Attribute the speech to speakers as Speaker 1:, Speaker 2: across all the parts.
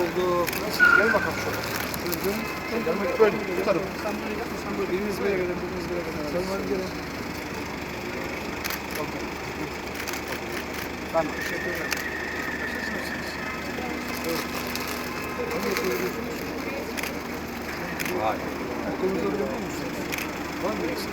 Speaker 1: bulduk. Gel bakalım şöyle. Böyle
Speaker 2: gel, sen buraya
Speaker 1: Biriniz buraya gelin, biriniz buraya gelin. Sen var gelin. Tamam, teşekkür ederim. Vay. Okulumuza biliyor musunuz? Var mı eksik?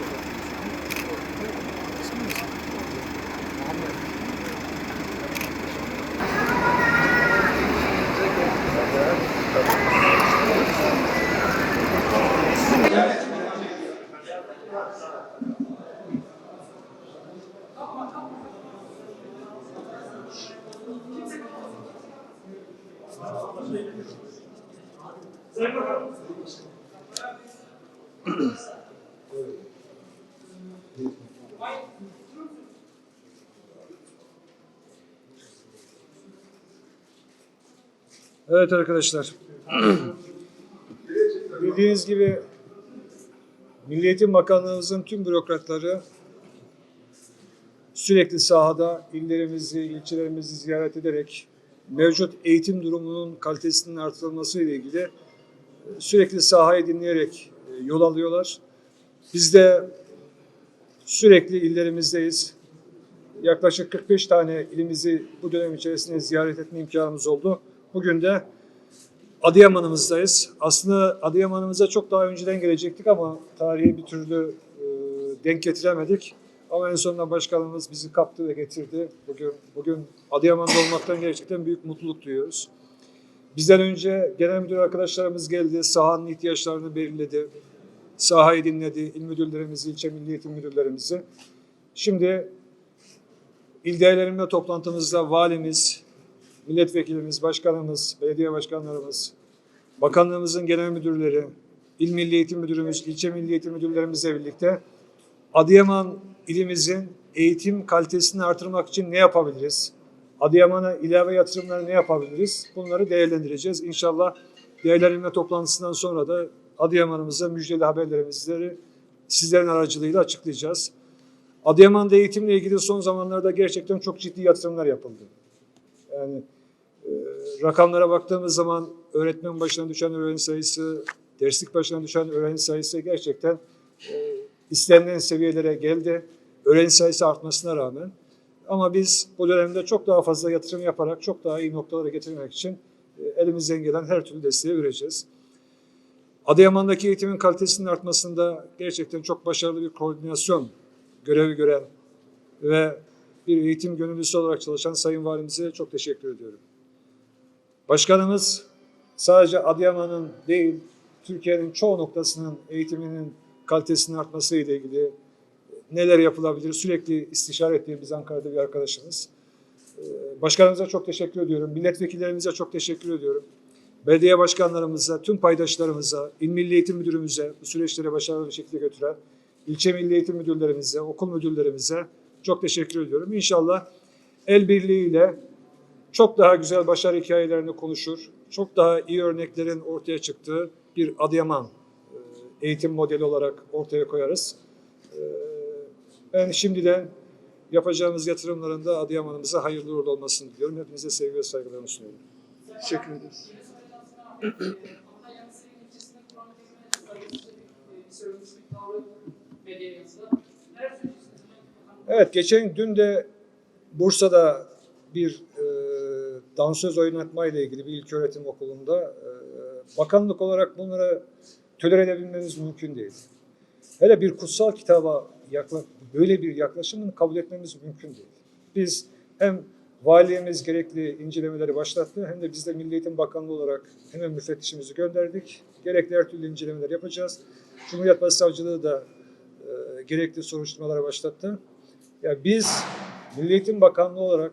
Speaker 3: Evet arkadaşlar. Bildiğiniz gibi Milli Eğitim Bakanlığımızın tüm bürokratları sürekli sahada illerimizi, ilçelerimizi ziyaret ederek mevcut eğitim durumunun kalitesinin artırılması ile ilgili e, sürekli sahayı dinleyerek e, yol alıyorlar. Biz de sürekli illerimizdeyiz. Yaklaşık 45 tane ilimizi bu dönem içerisinde ziyaret etme imkanımız oldu. Bugün de Adıyaman'ımızdayız. Aslında Adıyaman'ımıza çok daha önceden gelecektik ama tarihi bir türlü e, denk getiremedik. Ama en sonunda başkanımız bizi kaptı ve getirdi. Bugün bugün Adıyaman'da olmaktan gerçekten büyük mutluluk duyuyoruz. Bizden önce genel müdür arkadaşlarımız geldi, sahanın ihtiyaçlarını belirledi, sahayı dinledi, il müdürlerimizi, ilçe milli eğitim müdürlerimizi. Şimdi il değerlendirme toplantımızda valimiz, milletvekilimiz, başkanımız, belediye başkanlarımız, bakanlığımızın genel müdürleri, il milli eğitim müdürümüz, ilçe milli eğitim müdürlerimizle birlikte Adıyaman ilimizin eğitim kalitesini artırmak için ne yapabiliriz? Adıyaman'a ilave yatırımları ne yapabiliriz? Bunları değerlendireceğiz. İnşallah değerlendirme toplantısından sonra da Adıyaman'ımıza müjdeli haberlerimizi sizlerin aracılığıyla açıklayacağız. Adıyaman'da eğitimle ilgili son zamanlarda gerçekten çok ciddi yatırımlar yapıldı. Yani e, rakamlara baktığımız zaman öğretmen başına düşen öğrenci sayısı, derslik başına düşen öğrenci sayısı gerçekten e, istenilen seviyelere geldi. Öğrenci sayısı artmasına rağmen. Ama biz bu dönemde çok daha fazla yatırım yaparak çok daha iyi noktalara getirmek için e, elimizden gelen her türlü desteği vereceğiz. Adıyaman'daki eğitimin kalitesinin artmasında gerçekten çok başarılı bir koordinasyon görevi gören ve bir eğitim gönüllüsü olarak çalışan Sayın Valimize çok teşekkür ediyorum. Başkanımız sadece Adıyaman'ın değil, Türkiye'nin çoğu noktasının eğitiminin kalitesinin artması ile ilgili neler yapılabilir sürekli istişare ettiğimiz Ankara'da bir arkadaşımız. Ee, Başkanımıza çok teşekkür ediyorum. Milletvekillerimize çok teşekkür ediyorum. Belediye başkanlarımıza, tüm paydaşlarımıza, İl Milli Eğitim Müdürümüze bu süreçleri başarılı bir şekilde götüren ilçe milli eğitim müdürlerimize, okul müdürlerimize çok teşekkür ediyorum. İnşallah el birliğiyle çok daha güzel başarı hikayelerini konuşur, çok daha iyi örneklerin ortaya çıktığı bir Adıyaman eğitim modeli olarak ortaya koyarız. E, Ben şimdiden yapacağımız yatırımların da Adıyaman'ımıza hayırlı uğurlu olmasını diliyorum. Hepinize sevgi ve saygılarımı sunuyorum.
Speaker 1: Teşekkür ederiz.
Speaker 3: Evet, geçen dün de Bursa'da bir e, dansöz oynatma ile ilgili bir ilköğretim okulunda e, bakanlık olarak bunları tolere edebilmemiz mümkün değil. Hele bir kutsal kitaba böyle bir yaklaşımını kabul etmemiz mümkün değil. Biz hem valiliğimiz gerekli incelemeleri başlattı hem de biz de Milli Eğitim Bakanlığı olarak hemen müfettişimizi gönderdik. Gerekli her türlü incelemeler yapacağız. Cumhuriyet Başsavcılığı da e, gerekli soruşturmalara başlattı. Ya biz Milli Eğitim Bakanlığı olarak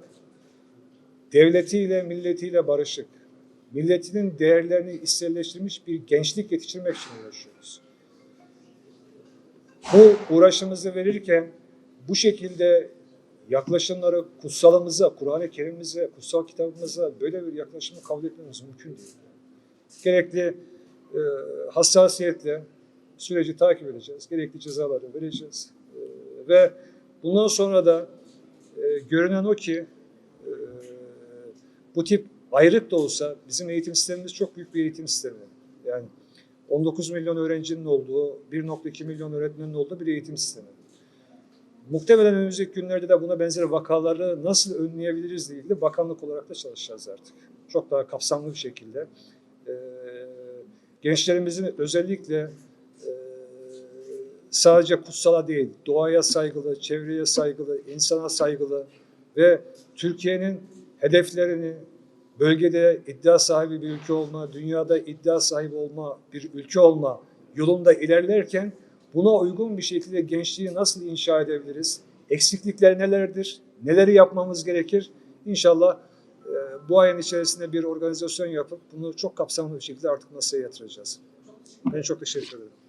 Speaker 3: devletiyle, milletiyle barışık, milletinin değerlerini içselleştirmiş bir gençlik yetiştirmek için uğraşıyoruz. Bu uğraşımızı verirken bu şekilde yaklaşımları kutsalımıza, Kur'an-ı Kerim'imize, kutsal kitabımıza böyle bir yaklaşımı kabul etmemiz mümkün değil. Gerekli e, hassasiyetle süreci takip edeceğiz. Gerekli cezaları vereceğiz. E, ve bundan sonra da e, görünen o ki e, bu tip ayrık da olsa bizim eğitim sistemimiz çok büyük bir eğitim sistemi. Yani 19 milyon öğrencinin olduğu, 1.2 milyon öğretmenin olduğu bir eğitim sistemi. Muhtemelen önümüzdeki günlerde de buna benzer vakaları nasıl önleyebiliriz diye ilgili bakanlık olarak da çalışacağız artık. Çok daha kapsamlı bir şekilde. Ee, gençlerimizin özellikle e, sadece kutsala değil, doğaya saygılı, çevreye saygılı, insana saygılı ve Türkiye'nin hedeflerini bölgede iddia sahibi bir ülke olma, dünyada iddia sahibi olma, bir ülke olma yolunda ilerlerken buna uygun bir şekilde gençliği nasıl inşa edebiliriz? Eksiklikler nelerdir? Neleri yapmamız gerekir? İnşallah e, bu ayın içerisinde bir organizasyon yapıp bunu çok kapsamlı bir şekilde artık masaya yatıracağız. Ben çok teşekkür ederim.